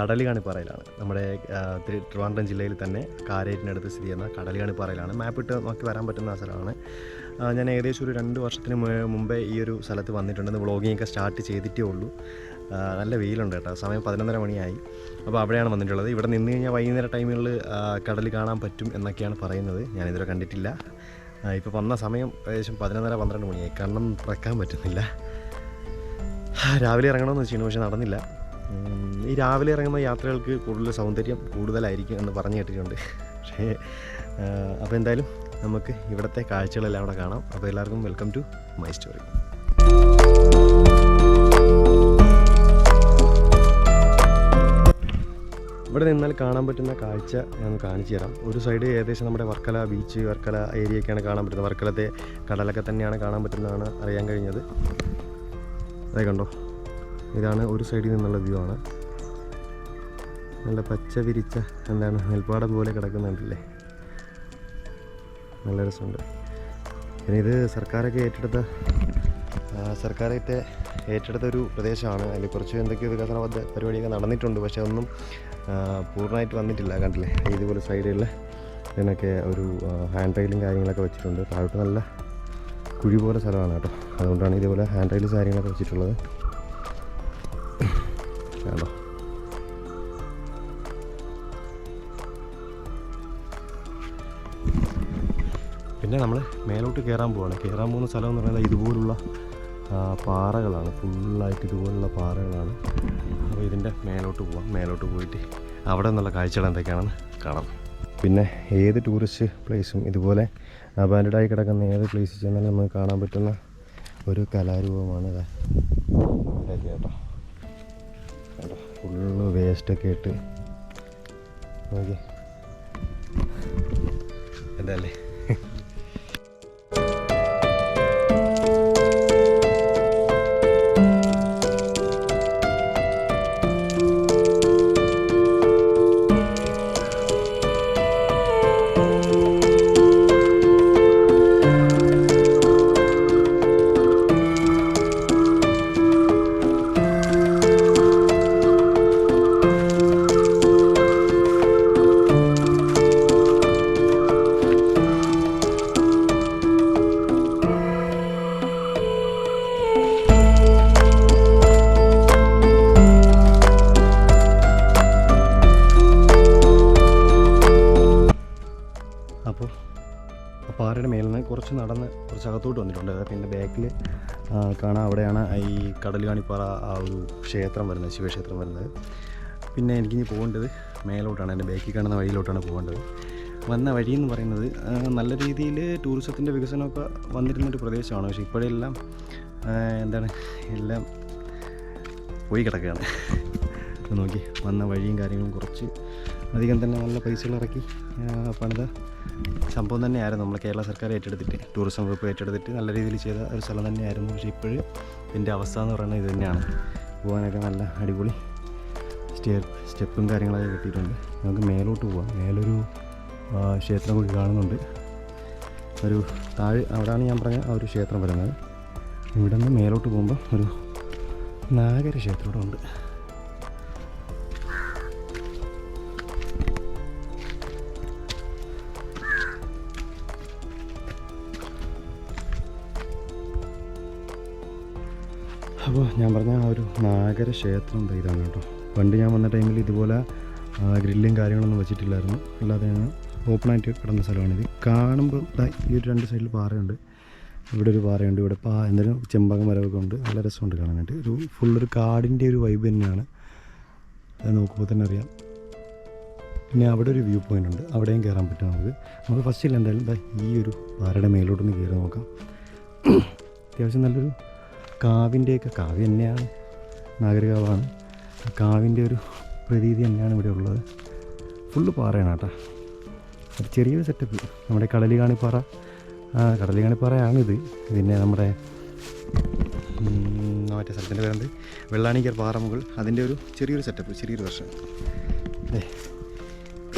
നമ്മുടെ കടലുകാണിപ്പാറയിലാണ് നമ്മുടെ ട്രിവാൻഡ്രം ജില്ലയിൽ തന്നെ കാരേറ്റിനടുത്ത് സ്ഥിതി ചെയ്യുന്ന കടലുകാണിപ്പാറയിലാണ് മാപ്പ് ഇട്ട് നോക്കി വരാൻ പറ്റുന്ന സ്ഥലമാണ്. ഞാൻ ഏകദേശം ഒരു രണ്ട് വർഷത്തിന് മുമ്പേ ഈ ഒരു സ്ഥലത്ത് വന്നിട്ടുണ്ടെന്ന് വ്ളോഗിങ് ഒക്കെ സ്റ്റാർട്ട് ചെയ്തിട്ടേ ഉള്ളൂ. നല്ല വെയിലുണ്ട് കേട്ടോ. സമയം പതിനൊന്നര മണിയായി. അപ്പോൾ അവിടെയാണ് വന്നിട്ടുള്ളത്. ഇവിടെ നിന്ന് കഴിഞ്ഞാൽ വൈകുന്നേര ടൈമുകളിൽ കടൽ കാണാൻ പറ്റും എന്നൊക്കെയാണ് പറയുന്നത്. ഞാനിതുവരെ കണ്ടിട്ടില്ല. ഇപ്പോൾ വന്ന സമയം ഏകദേശം പതിനൊന്നര പന്ത്രണ്ട് മണിയായി. കണ്ണം തുറക്കാൻ പറ്റുന്നില്ല. രാവിലെ ഇറങ്ങണമെന്ന് വെച്ചിരുന്നു പക്ഷെ നടന്നില്ല. ഈ രാവിലെ ഇറങ്ങുന്ന യാത്രകൾക്ക് കൂടുതൽ സൗന്ദര്യം കൂടുതലായിരിക്കും എന്ന് പറഞ്ഞു കേട്ടിട്ടുണ്ട്. പക്ഷേ അപ്പോൾ എന്തായാലും നമുക്ക് ഇവിടുത്തെ കാഴ്ചകളെല്ലാം അവിടെ കാണാം. അപ്പോൾ എല്ലാവർക്കും വെൽക്കം ടു മൈ സ്റ്റോറി ഇവിടെ നിന്നാൽ കാണാൻ പറ്റുന്ന കാഴ്ച ഞാൻ കാണിച്ചു തരാം. ഒരു സൈഡ് ഏകദേശം നമ്മുടെ വർക്കല ബീച്ച് വർക്കല ഏരിയയൊക്കെയാണ് കാണാൻ പറ്റുന്നത്. വർക്കലത്തെ കടലൊക്കെ തന്നെയാണ് കാണാൻ പറ്റുന്നതാണ് അറിയാൻ കഴിഞ്ഞത്. അതേ കണ്ടോ? ഇതാണ് ഒരു സൈഡിൽ നിന്നുള്ള വ്യൂ ആണ്. നല്ല പച്ച വിരിച്ച എന്താണ് നെൽപ്പാടം പോലെ കിടക്കുന്നുണ്ടല്ലേ? നല്ല രസമുണ്ട്. പിന്നെ ഇത് സർക്കാരൊക്കെ ഏറ്റെടുത്ത സർക്കാരൊക്കെ ഏറ്റെടുത്ത ഒരു പ്രദേശമാണ്. അതിൽ കുറച്ച് എന്തൊക്കെയോ വികസന പരിപാടിയൊക്കെ നടന്നിട്ടുണ്ട്. പക്ഷേ ഒന്നും പൂർണമായിട്ട് വന്നിട്ടില്ല. കണ്ടില്ലേ? ഇതുപോലെ സൈഡുകളിൽ ഇതിനൊക്കെ ഒരു ഹാൻഡ് റെയിലും കാര്യങ്ങളൊക്കെ വെച്ചിട്ടുണ്ട്. താഴോട്ട് നല്ല കുഴി പോലെ സ്ഥലമാണ് കേട്ടോ. അതുകൊണ്ടാണ് ഇതുപോലെ ഹാൻഡ് റെയിൽസ് കാര്യങ്ങളൊക്കെ വെച്ചിട്ടുള്ളത്. കണ്ടോ പിന്നെ നമ്മൾ മേലോട്ട് കയറാൻ പോവാണ്. കയറാൻ പോകുന്ന സ്ഥലം എന്ന് പറയുന്നത് ഇതുപോലുള്ള പാറകളാണ്. ഫുള്ളായിട്ട് ഇതുപോലുള്ള പാറകളാണ്. അപ്പോൾ ഇതിന്റെ മേലോട്ട് പോവാം. മേലോട്ട് പോയിട്ട് അവിടെ നിന്നുള്ള കാഴ്ചകൾ എന്തൊക്കെയാണെന്ന് കാണാം. പിന്നെ ഏത് ടൂറിസ്റ്റ് പ്ലേസും ഇതുപോലെ അബാൻഡായി കിടക്കുന്ന ഏത് പ്ലേസ് ചെന്നാലും നമുക്ക് കാണാൻ പറ്റുന്ന ഒരു കലാരൂപമാണ് കേട്ടോ ഫുള്ള് വേസ്റ്റൊക്കെ ഇട്ട്. എന്തല്ലേ അപ്പോൾ കുറച്ച് നടന്ന് കുറച്ച് അകത്തോട്ട് വന്നിട്ടുണ്ട് പിന്നെ ബാക്കിൽ കാണാം. അവിടെയാണ് ഈ കടൽ കാണിപ്പാറ ആ ഒരു ക്ഷേത്രം വരുന്നത് ശിവക്ഷേത്രം വരുന്നത്. പിന്നെ എനിക്കിനി പോകേണ്ടത് മേലോട്ടാണ്. എന്റെ ബാക്കിൽ കാണുന്ന വഴിയിലോട്ടാണ് പോകേണ്ടത്. വന്ന വഴി എന്ന് പറയുന്നത് നല്ല രീതിയിൽ ടൂറിസത്തിന്റെ വികസനമൊക്കെ വന്നിരുന്നൊരു പ്രദേശമാണ്. പക്ഷേ ഇപ്പോഴെല്ലാം എന്താണ് എല്ലാം പോയി കിടക്കുകയാണ്. നോക്കി വന്ന വഴിയും കാര്യങ്ങളും കുറച്ച് അധികം തന്നെ നല്ല പൈസകൾ ഇറക്കി പണിത സംഭവം തന്നെയായിരുന്നു. നമ്മൾ കേരള സർക്കാർ ഏറ്റെടുത്തിട്ട് ടൂറിസം വകുപ്പ് ഏറ്റെടുത്തിട്ട് നല്ല രീതിയിൽ ചെയ്ത ഒരു സ്ഥലം തന്നെയായിരുന്നു. പക്ഷേ ഇപ്പോഴും ഇതിന്റെ അവസ്ഥ എന്ന് പറയുന്നത് ഇത് തന്നെയാണ്. പോകാനൊക്കെ നല്ല അടിപൊളി സ്റ്റേ സ്റ്റെപ്പും കാര്യങ്ങളൊക്കെ കിട്ടിയിട്ടുണ്ട്. നമുക്ക് മേലോട്ട് പോവാം. മേലൊരു ക്ഷേത്രം കൂടി കാണുന്നുണ്ട്. ഒരു താഴെ അവിടെയാണ് ഞാൻ പറഞ്ഞ ആ ഒരു ക്ഷേത്രം വരുന്നത്. ഇവിടെ നിന്ന് മേലോട്ട് പോകുമ്പോൾ ഒരു നാഗര ക്ഷേത്രം ഇവിടെ ഉണ്ട്. അപ്പോൾ ഞാൻ പറഞ്ഞ ആ ഒരു നാഗര ക്ഷേത്രം ഇതാണ് കേട്ടോ. പണ്ട് ഞാൻ വന്ന ടൈമിൽ ഇതുപോലെ ഗ്രില്ലും കാര്യങ്ങളൊന്നും വെച്ചിട്ടില്ലായിരുന്നു. അല്ലാതെ ഓപ്പണായിട്ട് കിടന്ന സ്ഥലമാണിത് കാണുമ്പോൾ ഈ ഒരു രണ്ട് സൈഡിൽ പാറയുണ്ട്. ഇവിടെ ഒരു പാറയുണ്ട് ഇവിടെ പാ എന്തായാലും ചെമ്പകം മരമൊക്കെ ഉണ്ട്. നല്ല രസമുണ്ട് കാണാനായിട്ട് ഒരു ഫുള്ളൊരു കാടിന്റെ ഒരു വൈബ് തന്നെയാണ്. അത് നോക്കുമ്പോൾ തന്നെ അറിയാം. പിന്നെ അവിടെ ഒരു വ്യൂ പോയിന്റ് ഉണ്ട്. അവിടെയും കയറാൻ പറ്റും നമുക്ക്. നമുക്ക് ഫസ്റ്റിൽ എന്തായാലും ഈ ഒരു പാറയുടെ മേലോട്ടൊന്ന് കയറി നോക്കാം. അത്യാവശ്യം നല്ലൊരു കാവിന്റെയൊക്കെ കാവ്യ തന്നെയാണ്. നാഗരികാവാണ്. കാവിന്റെ ഒരു പ്രതീതി തന്നെയാണ് ഇവിടെ ഉള്ളത്. ഫുള്ള് പാറയാണ് കേട്ടോ. ഒരു ചെറിയൊരു സെറ്റപ്പ് നമ്മുടെ കടലികാണിപ്പാറ. കടലികാണിപ്പാറയാണിത്. പിന്നെ നമ്മുടെ മറ്റേ സ്ഥലത്തിന്റെ പേരുണ്ട് വെള്ളാണിക്കർ പാറമുകൾ അതിന്റെ ഒരു ചെറിയൊരു സെറ്റപ്പ് ചെറിയൊരു വർഷം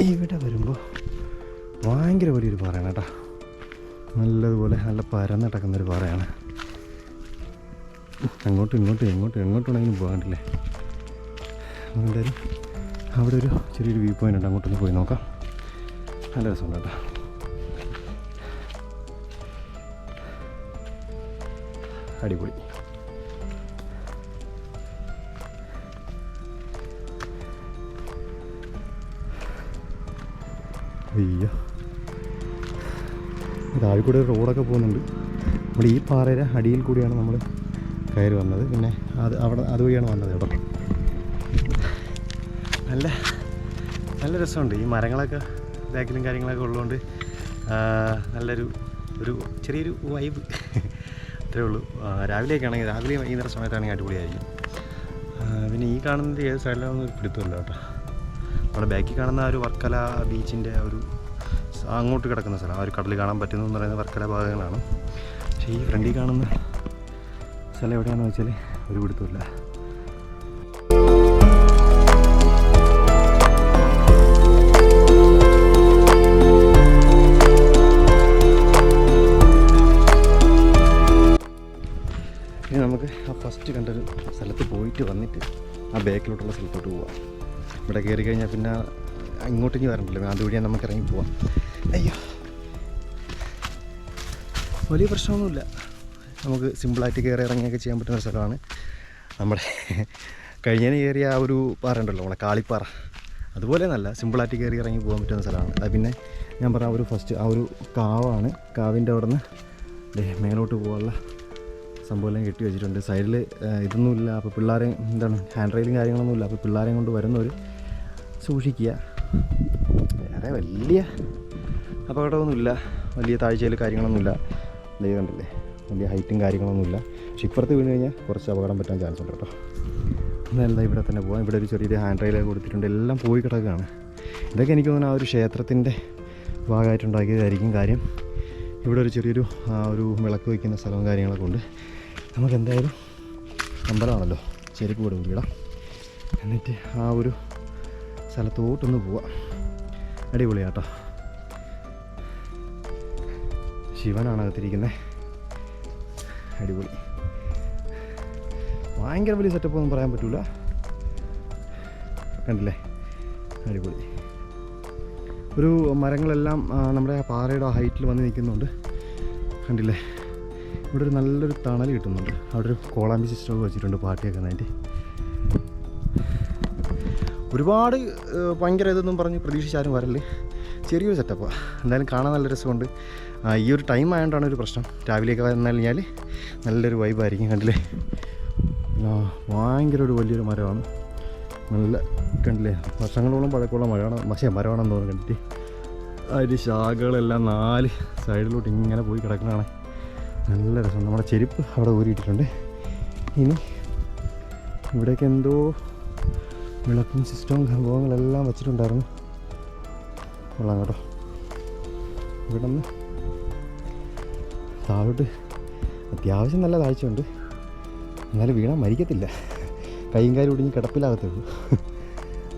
ഇവിടെ വരുമ്പോൾ ഭയങ്കര വലിയൊരു പാറയാണ് കേട്ടോ. നല്ലതുപോലെ നല്ല പരന്ന് കിടക്കുന്നൊരു പാറയാണ്. അങ്ങോട്ടും ഇങ്ങോട്ടും എങ്ങോട്ടും എങ്ങോട്ടും വേണമെങ്കിലും പോകാണ്ടില്ലേ? എന്തായാലും അവിടെ ഒരു ചെറിയൊരു വ്യൂ പോയിന്റ് ഉണ്ട്. അങ്ങോട്ടൊന്ന് പോയി നോക്കാം. നല്ല രസമുണ്ട് കേട്ടോ. അടിപൊളി. അയ്യോ. താഴെ കൂടെ റോഡൊക്കെ പോകുന്നുണ്ട്. നമ്മുടെ ഈ പാറയുടെ അടിയിൽ കൂടിയാണ് നമ്മൾ കയറി വന്നത്. പിന്നെ അത് അവിടെ അതുവഴിയാണ് വന്നത് കേട്ടോ നല്ല നല്ല രസമുണ്ട്. ഈ മരങ്ങളൊക്കെ ബാക്കിലും കാര്യങ്ങളൊക്കെ ഉള്ളതുകൊണ്ട് നല്ലൊരു ഒരു ചെറിയൊരു വൈബ് അത്രേ ഉള്ളൂ. രാവിലെയൊക്കെ ആണെങ്കിൽ രാവിലെ വൈകുന്നേരം സമയത്താണെങ്കിൽ അടിപൊളിയായിരിക്കും. പിന്നെ ഈ കാണുന്നത് ഏത് സൈഡിലാണെന്ന് പിടുത്തമില്ല കേട്ടോ. നമ്മുടെ ബാക്കിൽ കാണുന്ന ആ ഒരു വർക്കല ബീച്ചിന്റെ ഒരു അങ്ങോട്ട് കിടക്കുന്ന സ്ഥലം. ആ ഒരു കടൽ കാണാൻ പറ്റുന്നു എന്ന് പറയുന്ന വർക്കല ഭാഗങ്ങളാണ്. പക്ഷേ ഈ ഫ്രണ്ടിൽ കാണുന്ന സ്ഥലം എവിടെയാണെന്ന് വെച്ചാൽ ഒരു പിടുത്തമില്ല ഇനി നമുക്ക് ആ ഫസ്റ്റ് കണ്ടൊരു സ്ഥലത്ത് പോയിട്ട് വന്നിട്ട് ആ ബാക്കിലോട്ടുള്ള സ്ഥലത്തോട്ട് പോവാം. ഇവിടെ കയറി കഴിഞ്ഞാൽ പിന്നെ ഇങ്ങോട്ടേക്ക് വരണ്ടല്ലോ. അതുവഴിയാണ് നമുക്ക് ഇറങ്ങി പോവാം. അയ്യോ വലിയ പ്രശ്നമൊന്നുമില്ല. നമുക്ക് സിമ്പിളായിട്ട് കയറി ഇറങ്ങിയൊക്കെ ചെയ്യാൻ പറ്റുന്ന ഒരു സ്ഥലമാണ്. നമ്മുടെ കഴിഞ്ഞതിന് കയറിയ ആ ഒരു പാറ ഉണ്ടല്ലോ നമ്മളെ കാളിപ്പാറ. അതുപോലെ നല്ല സിമ്പിളായിട്ട് കയറി ഇറങ്ങി പോകാൻ പറ്റുന്ന സ്ഥലമാണ്. അത് പിന്നെ ഞാൻ പറഞ്ഞ ആ ഒരു ഫസ്റ്റ് ആ ഒരു കാവാണ്. കാവിന്റെ അവിടെ നിന്ന് മേലോട്ട് പോകാനുള്ള സംഭവമെല്ലാം കെട്ടി വെച്ചിട്ടുണ്ട്. സൈഡിൽ ഇതൊന്നുമില്ല. അപ്പോൾ പിള്ളേരെ എന്താണ് ഹാൻഡ് റെയിലും കാര്യങ്ങളൊന്നുമില്ല അപ്പോൾ പിള്ളേരെയും കൊണ്ട് വരുന്നവർ സൂക്ഷിക്കുക. വേറെ വലിയ അപകടമൊന്നുമില്ല. വലിയ താഴ്ചയിൽ കാര്യങ്ങളൊന്നുമില്ല. ദൈവം കണ്ടില്ലേ? വലിയ ഹൈറ്റും കാര്യങ്ങളൊന്നുമില്ല. പക്ഷെ ഇപ്പുറത്ത് വീണ് കഴിഞ്ഞാൽ കുറച്ച് അപകടം പറ്റാൻ ചാൻസ് ഉണ്ട് കേട്ടോ. എന്നാൽ ഇവിടെ തന്നെ പോകാം ഇവിടെ ഒരു ചെറിയൊരു ഹാൻഡ് റെയിലൊക്കെ കൊടുത്തിട്ടുണ്ട്. എല്ലാം പോയി കിടക്കുകയാണ്. ഇതൊക്കെ എനിക്ക് തോന്നുന്നു ആ ഒരു ക്ഷേത്രത്തിന്റെ ഭാഗമായിട്ടുണ്ടാക്കിയതായിരിക്കും കാര്യം. ഇവിടെ ഒരു ചെറിയൊരു ഒരു വിളക്ക് വയ്ക്കുന്ന സ്ഥലവും കാര്യങ്ങളൊക്കെ ഉണ്ട്. നമുക്ക് എന്തായാലും അമ്പലമാണല്ലോ. ചെരുപ്പ് കൂടെ വീടാം എന്നിട്ട് ആ ഒരു സ്ഥലത്തോട്ടൊന്ന് പോവാം. അടിപൊളിയാട്ടോ. ശിവനാണ് അകത്തിരിക്കുന്നത്. അടിപൊളി. ഭയങ്കര വലിയ സെറ്റപ്പ് ഒന്നും പറയാൻ പറ്റൂല. കണ്ടില്ലേ? അടിപൊളി. ഒരു മരങ്ങളെല്ലാം നമ്മുടെ ആ പാറയുടെ ഹൈറ്റിൽ വന്ന് നിൽക്കുന്നുണ്ട്. കണ്ടില്ലേ? ഇവിടെ ഒരു നല്ലൊരു തണൽ കിട്ടുന്നുണ്ട്. അവിടെ ഒരു കോളാമ്പി സിസ്റ്റം വെച്ചിട്ടുണ്ട് പാട്ടിയൊക്കെ നന്നായിട്ട് ഒരുപാട് ഭയങ്കര ഇതൊന്നും പറഞ്ഞ് പ്രതീക്ഷിച്ചാലും വരല്ലേ ചെറിയൊരു സെറ്റപ്പാണ് എന്തായാലും കാണാൻ നല്ല രസമുണ്ട്. ഈ ഒരു ടൈം ആയതുകൊണ്ടാണ് ഒരു പ്രശ്നം. രാവിലെയൊക്കെ വന്നു കഴിഞ്ഞാൽ നല്ലൊരു വൈബായിരിക്കും കണ്ടില്ലേ? ഭയങ്കര ഒരു വലിയൊരു മരമാണ്. നല്ല കണ്ടില്ലേ? വർഷങ്ങളോളം പഴക്കമുള്ള മരമാണ്. പക്ഷേ മരമാണെന്ന് തോന്നുന്നു കണ്ടിട്ട്. അതിന്റെ ശാഖകളെല്ലാം നാല് സൈഡിലോട്ട് ഇങ്ങനെ പോയി കിടക്കുന്നതാണ്. നല്ല രസം. നമ്മുടെ ചെരുപ്പ് അവിടെ ഊരിയിട്ടിട്ടുണ്ട്. ഇനി ഇവിടേക്ക് എന്തോ വിളക്കും സിസ്റ്റവും സംഭവങ്ങളെല്ലാം വെച്ചിട്ടുണ്ടായിരുന്നു. കൊള്ളാം കേട്ടോ ഇവിടെ നിന്ന് താഴോട്ട് അത്യാവശ്യം നല്ല താഴ്ചയുണ്ട്. എന്നാലും വീണാൽ മരിക്കത്തില്ല. കൈയും കാലും ഒടിഞ്ഞ് കിടപ്പിലാകത്തേ ഉള്ളൂ.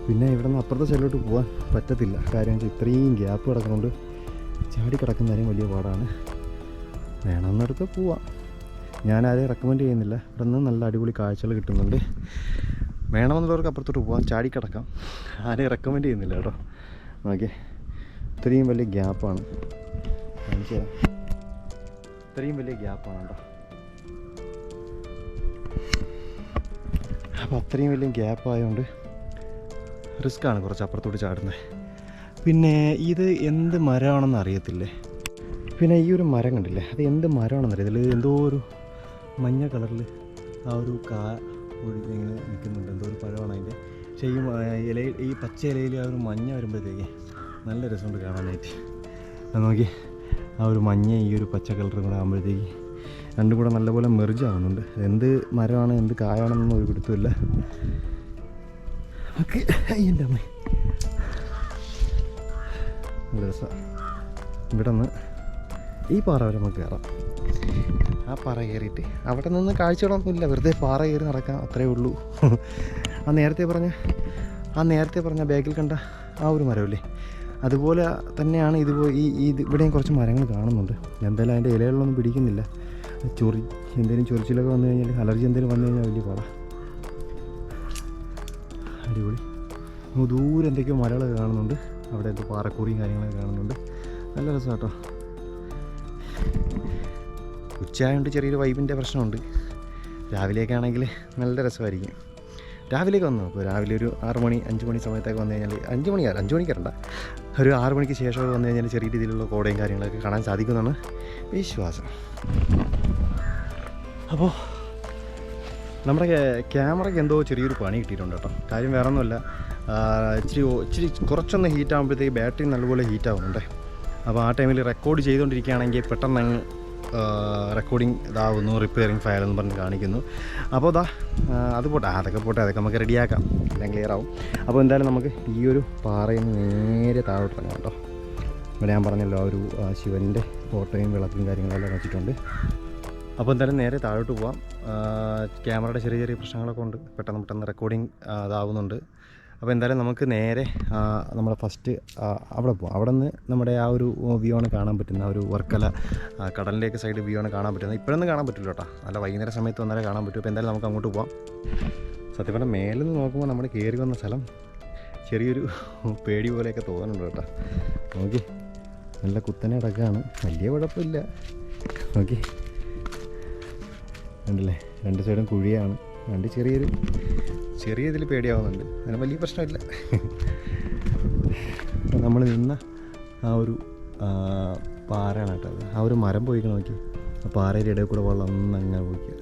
പിന്നെ ഇവിടെ നിന്ന് അപ്പുറത്തെ സൈഡിലോട്ട് പോകാൻ പറ്റത്തില്ല. കാര്യം ഇത്രയും ഗ്യാപ്പ് കിടക്കുന്നുണ്ട് ചാടി കിടക്കുന്നതിനും വലിയ പാടാണ്. വേണമെന്നിടത്ത് പോവാം. ഞാൻ ആരെയും റെക്കമെൻഡ് ചെയ്യുന്നില്ല. ഇവിടെ നിന്ന് നല്ല അടിപൊളി കാഴ്ചകൾ കിട്ടുന്നുണ്ട്. വേണമെന്നുള്ളവർക്ക് അപ്പുറത്തോട്ട് പോകാം ചാടി കിടക്കാം. ആരെയും റെക്കമെൻഡ് ചെയ്യുന്നില്ല കേട്ടോ. ഓക്കെ ഇത്രയും വലിയ ഗ്യാപ്പാണ്. ഇത്രയും വലിയ ഗ്യാപ്പാണ് അപ്പോൾ അത്രയും വലിയ ഗ്യാപ്പ് ആയതുകൊണ്ട് റിസ്ക്കാണ് കുറച്ച് അപ്പുറത്തോട്ട് ചാടുന്നത്. പിന്നെ ഇത് എന്ത് മരമാണെന്ന് അറിയത്തില്ലേ? പിന്നെ ഈ ഒരു മരം കണ്ടില്ലേ? അത് എന്ത് മരമാണെന്ന് അറിയത്തില്ല? ഇത് എന്തോ ഒരു മഞ്ഞ കളറിൽ ആ ഒരു കാ ഇങ്ങനെ നിൽക്കുന്നുണ്ട്. എന്തോ ഒരു പഴമാണ് അതിന്റെ. പക്ഷേ ഈ ഇലയിൽ ഇല ഈ പച്ച ഇലയിൽ ആ ഒരു മഞ്ഞ വരുമ്പോഴത്തേക്ക് നല്ല രസമുണ്ട് കാണാനായിട്ട്. നോക്കി ആ ഒരു മഞ്ഞ ഈ ഒരു പച്ച കളറും കൂടെ ആകുമ്പോഴത്തേക്ക് രണ്ടും കൂടെ നല്ലപോലെ മെർജ് ആവുന്നുണ്ട്. എന്ത് മരമാണ് എന്ത് കായാണെന്നൊന്നും ഒരു പിടുത്തമില്ല ഓക്കെ എന്റെ അമ്മ. രസം. ഇവിടെ നിന്ന് ഈ പാറ വരെ നമുക്ക് കയറാം. ആ പാറ കയറിയിട്ട് അവിടെ നിന്ന് കാഴ്ചകളൊന്നുമില്ല. വെറുതെ പാറ കയറി നടക്കാം അത്രേ ഉള്ളൂ. ആ നേരത്തെ പറഞ്ഞ ആ നേരത്തെ പറഞ്ഞ ബാഗിൽ കണ്ട ആ ഒരു മരമില്ലേ? അതുപോലെ തന്നെയാണ് ഇതുപോലെ ഈ ഇത് ഇവിടെയും കുറച്ച് മരങ്ങൾ കാണുന്നുണ്ട്. എന്തായാലും അതിന്റെ ഇലകളിലൊന്നും പിടിക്കുന്നില്ല. ചൊറി എന്തെങ്കിലും ചൊറിച്ചിലൊക്കെ വന്നു കഴിഞ്ഞാൽ അലർജി എന്തെങ്കിലും വന്നു കഴിഞ്ഞാൽ വലിയ പാടാ. അടിപൊളി. ദൂരെ എന്തൊക്കെയോ മലകളൊക്കെ കാണുന്നുണ്ട്. അവിടെ എന്തോ പാറക്കൂറിയും കാര്യങ്ങളൊക്കെ കാണുന്നുണ്ട്. നല്ല രസം കേട്ടോ ഉച്ചയായതുകൊണ്ട് ചെറിയൊരു വൈബിന്റെ പ്രശ്നമുണ്ട്. രാവിലെയൊക്കെ ആണെങ്കിൽ നല്ല രസമായിരിക്കും. രാവിലെയൊക്കെ വന്നു? നോക്കും രാവിലെ ഒരു ആറ് മണി അഞ്ച് മണി സമയത്തൊക്കെ വന്നു കഴിഞ്ഞാൽ അഞ്ച് മണിക്കാറ് അഞ്ച് മണിക്കറണ്ട ഒരു ആറ് മണിക്ക് ശേഷമൊക്കെ വന്നു കഴിഞ്ഞാൽ ചെറിയ രീതിയിലുള്ള കോടയും കാര്യങ്ങളൊക്കെ കാണാൻ സാധിക്കുമെന്നാണ് വിശ്വാസം. അപ്പോൾ നമ്മുടെ ക്യാമറയ്ക്ക് എന്തോ ചെറിയൊരു പണി കിട്ടിയിട്ടുണ്ട് കേട്ടോ. കാര്യം വേറെ ഒന്നുമല്ല ഇച്ചിരി ഇച്ചിരി കുറച്ചൊന്ന് ഹീറ്റ് ആകുമ്പോഴത്തേക്ക് ബാറ്ററി നല്ലപോലെ ഹീറ്റ് ആവുന്നുണ്ട്. അപ്പോൾ ആ ടൈമിൽ റെക്കോർഡ് ചെയ്തുകൊണ്ടിരിക്കുകയാണെങ്കിൽ പെട്ടെന്ന് അങ്ങ് റെക്കോർഡിങ് ഇതാവുന്നു റിപ്പയറിങ് ഫയൽ എന്ന് പറഞ്ഞ് കാണിക്കുന്നു. അപ്പോൾ ആ, അത് പോട്ടെ അതൊക്കെ പോട്ടെ അതൊക്കെ നമുക്ക് റെഡിയാക്കാം എല്ലാം ക്ലിയർ ആവും. അപ്പോൾ എന്തായാലും നമുക്ക് ഈ ഒരു പാറയിൽ നേരെ താഴോട്ട് ഇറങ്ങാം കേട്ടോ. ഇവിടെ ഞാൻ പറഞ്ഞല്ലോ ആ ഒരു ശിവന്റെ ഫോട്ടോയും വിളക്കും കാര്യങ്ങളെല്ലാം വെച്ചിട്ടുണ്ട്. അപ്പോൾ എന്തായാലും നേരെ താഴോട്ട് പോവാം. ക്യാമറയുടെ ചെറിയ ചെറിയ പ്രശ്നങ്ങളൊക്കെ ഉണ്ട്. പെട്ടെന്ന് പെട്ടെന്ന് റെക്കോർഡിങ് ഇതാവുന്നുണ്ട്. അപ്പോൾ എന്തായാലും നമുക്ക് നേരെ നമ്മുടെ ഫസ്റ്റ് അവിടെ പോകാം അവിടെ നിന്ന് നമ്മുടെ ആ ഒരു വ്യൂ ആണ് കാണാൻ പറ്റുന്ന ഒരു വർക്കല കടലിലേക്ക് സൈഡ് വ്യൂ ആണ് കാണാൻ പറ്റുന്നത്. ഇപ്പോഴൊന്നും കാണാൻ പറ്റില്ല കേട്ടോ. നല്ല വൈകുന്നേര സമയത്ത് വന്നാലേ കാണാൻ പറ്റൂ. അപ്പോൾ എന്തായാലും നമുക്ക് അങ്ങോട്ട് പോകാം സത്യം പറഞ്ഞാൽ മേലിൽ നിന്ന് നോക്കുമ്പോൾ നമ്മൾ കയറി വന്ന സ്ഥലം ചെറിയൊരു പേടി പോലെയൊക്കെ തോന്നുന്നുണ്ട് കേട്ടോ. നോക്കി. നല്ല കുത്തനെ അടക്കാണ് വലിയ കുഴപ്പമില്ല. നോക്കി. ഉണ്ടല്ലേ രണ്ട് സൈഡും കുഴിയാണ്. രണ്ട് ചെറിയൊരു ചെറിയ ഇതിൽ പേടിയാവുന്നുണ്ട്. അങ്ങനെ വലിയ പ്രശ്നമില്ല. നമ്മൾ നിന്ന ആ ഒരു പാറയാണ് കേട്ടോ ആ ഒരു മരം പോയിക്കണ നോക്കി. ആ പാറയുടെ ഇടയിൽ കൂടെ വെള്ളം ഒന്നും അങ്ങനെ പോയിക്കുക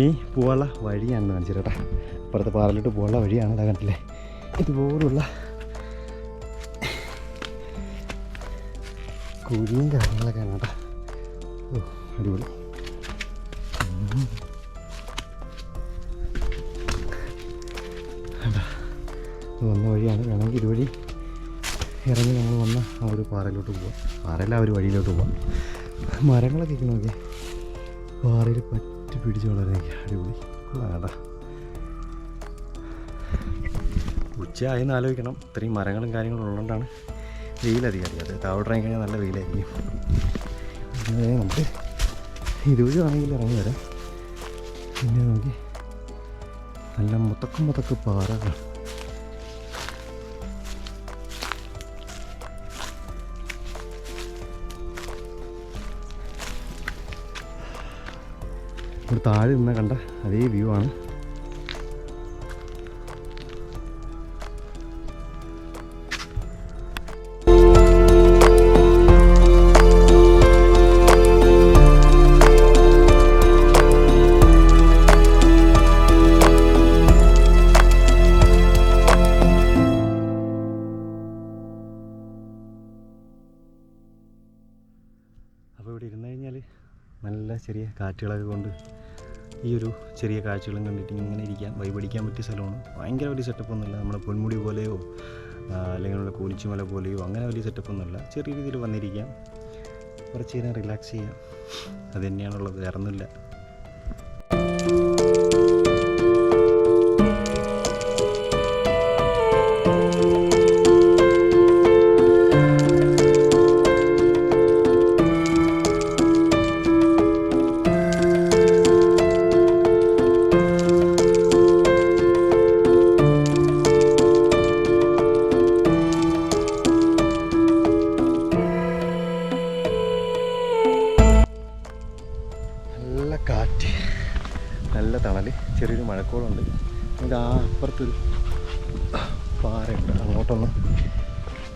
ഈ പോവാനുള്ള വഴിയാണെന്ന് കാണിച്ചു കേട്ടാ. ഇപ്പുറത്തെ പാറയിലോട്ട് പോകാനുള്ള വഴിയാണ് കണ്ടില്ലേ? ഇതുപോലുള്ള കുഴിയും കാര്യങ്ങളൊക്കെ ആണ് കേട്ടോ. ഓ അടിപൊളി. വന്ന വഴിയാണ്. വേണമെങ്കിൽ ഇതുവഴി ഇറങ്ങി നമ്മൾ വന്ന ആ ഒരു പാറയിലോട്ട് പോവാം. പാറയില്ല ആ ഒരു വഴിയിലോട്ട് പോവാം. മരങ്ങളൊക്കെ നോക്കിയാൽ നോക്കിയേ പാറയിൽ പറ്റി പിടിച്ച് വളരെ അടിപൊളി. കൊള്ളാം ഉച്ചയായെന്ന് ആലോചിക്കണം. ഇത്രയും മരങ്ങളും കാര്യങ്ങളും ഉള്ളതുകൊണ്ടാണ് വെയിലധികം അറിയാതെ താഴോട്ട് ഇറങ്ങി കഴിഞ്ഞാൽ നല്ല വെയിലായിരിക്കും. നമുക്ക് ഇതുവഴി ആണെങ്കിൽ ഇറങ്ങി വരാം. പിന്നെ നോക്കി നല്ല മുത്തക്കം മുത്തക്ക് പാറകൾ. ഇവിടെ താഴെ നിന്ന് കണ്ട അതേ വ്യൂ ആണ്. കാറ്റുകളൊക്കെ കൊണ്ട് ഈ ഒരു ചെറിയ കാഴ്ചകളും കണ്ടിട്ട് ഇങ്ങനെ ഇരിക്കാൻ വൈബടിക്കാൻ പറ്റിയ സ്ഥലമാണ്. ഭയങ്കര വലിയ സെറ്റപ്പൊന്നുമില്ല നമ്മുടെ പൊന്മുടി പോലെയോ അല്ലെങ്കിൽ നമ്മുടെ കൂലിച്ചുമല പോലെയോ അങ്ങനെ വലിയ സെറ്റപ്പൊന്നുമില്ല ചെറിയ രീതിയിൽ വന്നിരിക്കാം. കുറച്ച് നേരം റിലാക്സ് ചെയ്യാം. അത് തന്നെയാണുള്ളത്. വേറെ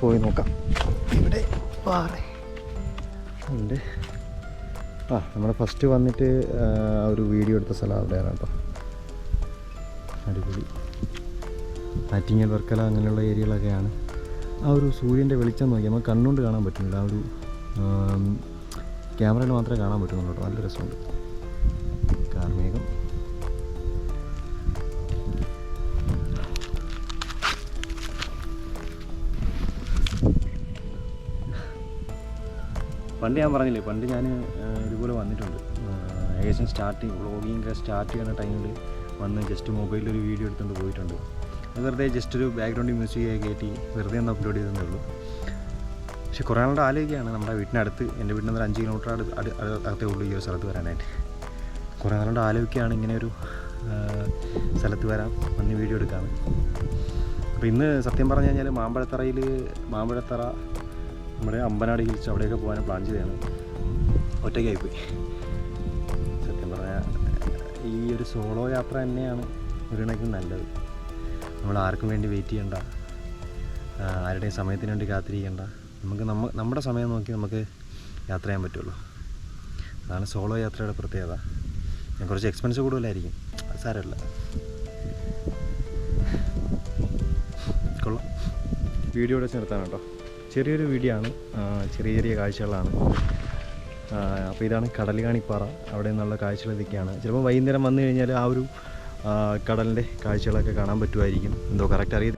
പോയി നോക്കാം. ഇവിടെ പാറ ഉണ്ട്. ആ നമ്മൾ ഫസ്റ്റ് വന്നിട്ട് ആ, ഒരു വീഡിയോ എടുത്ത സ്ഥലം അവിടെയാണ് കേട്ടോ. അടിപൊളി. ആറ്റിങ്ങൽ വർക്കല അങ്ങനെയുള്ള ഏരിയകളൊക്കെയാണ്. ആ ഒരു സൂര്യന്റെ വെളിച്ചം നോക്കി നമുക്ക് കണ്ണുകൊണ്ട് കാണാൻ പറ്റുന്നില്ല. ആ ഒരു ക്യാമറയിൽ മാത്രമേ കാണാൻ പറ്റുന്നുള്ളൂ കേട്ടോ. നല്ല രസമുണ്ട്. പണ്ട് ഞാൻ പറഞ്ഞില്ലേ പണ്ട് ഞാൻ ഇതുപോലെ വന്നിട്ടുണ്ട്. ഏകദേശം സ്റ്റാർട്ടിങ് വ്ളോഗിങ് സ്റ്റാർട്ട് ചെയ്യുന്ന ടൈമിൽ വന്ന് ജസ്റ്റ് മൊബൈലിൽ ഒരു വീഡിയോ എടുത്തുകൊണ്ട് പോയിട്ടുണ്ട്. അത് വെറുതെ ജസ്റ്റ് ഒരു ബാക്ക്ഗ്രൗണ്ട് മ്യൂസിക് കയറ്റി വെറുതെ ഒന്ന് അപ്ലോഡ് ചെയ്തതേ ഉള്ളൂ. പക്ഷെ കുറേ നാളുടെ ആലോചിക്കുകയാണ് നമ്മുടെ വീട്ടിനടുത്ത് എന്റെ വീട്ടിൽ നിന്ന് ഒരു അഞ്ച് കിലോമീറ്റർ അടുത്ത് അടു- അടു- അകത്തേ ഉള്ളൂ ഈ ഒരു സ്ഥലത്ത് വരാനായിട്ട്. കുറേ നാളുകൊണ്ട് ആലോചിക്കുകയാണ് ഇങ്ങനെ ഒരു സ്ഥലത്ത് വരാം വന്ന് വീഡിയോ എടുക്കാമെന്ന് അപ്പോൾ ഇന്ന് സത്യം പറഞ്ഞു കഴിഞ്ഞാൽ മാമ്പഴത്തറയിൽ മാമ്പഴത്തറ നമ്മുടെ അമ്പനാട് ഹിൽസ് അവിടെയൊക്കെ പോകാൻ പ്ലാൻ ചെയ്തതാണ്. ഒറ്റയ്ക്കായിപ്പോയി. സത്യം പറഞ്ഞാൽ ഈ ഒരു സോളോ യാത്ര തന്നെയാണ് ഒരു നല്ലത്. നമ്മൾ ആർക്കും വേണ്ടി വെയിറ്റ് ചെയ്യണ്ട. ആരുടെയും സമയത്തിന് വേണ്ടി കാത്തിരിക്കേണ്ട. നമുക്ക് നമ്മ നമ്മുടെ സമയം നോക്കി നമുക്ക് യാത്ര ചെയ്യാൻ പറ്റുള്ളൂ. അതാണ് സോളോ യാത്രയുടെ പ്രത്യേകത. ഞാൻ കുറച്ച് എക്സ്പെൻസ് കൂടുതലായിരിക്കും. അത് സാരമില്ല. കൊള്ളാം. വീഡിയോ ഇവിടെ കേട്ടോ ചെറിയൊരു വീഡിയോ ആണ്. ചെറിയ ചെറിയ കാഴ്ചകളാണ്. അപ്പോൾ ഇതാണ് കടലുകാണിപ്പാറ അവിടെ നിന്നുള്ള കാഴ്ചകൾ ഇതൊക്കെയാണ്. ചിലപ്പോൾ വൈകുന്നേരം വന്നു കഴിഞ്ഞാൽ ആ ഒരു കടലിന്റെ കാഴ്ചകളൊക്കെ കാണാൻ പറ്റുമായിരിക്കും. എന്തോ കറക്റ്റ് അറിയ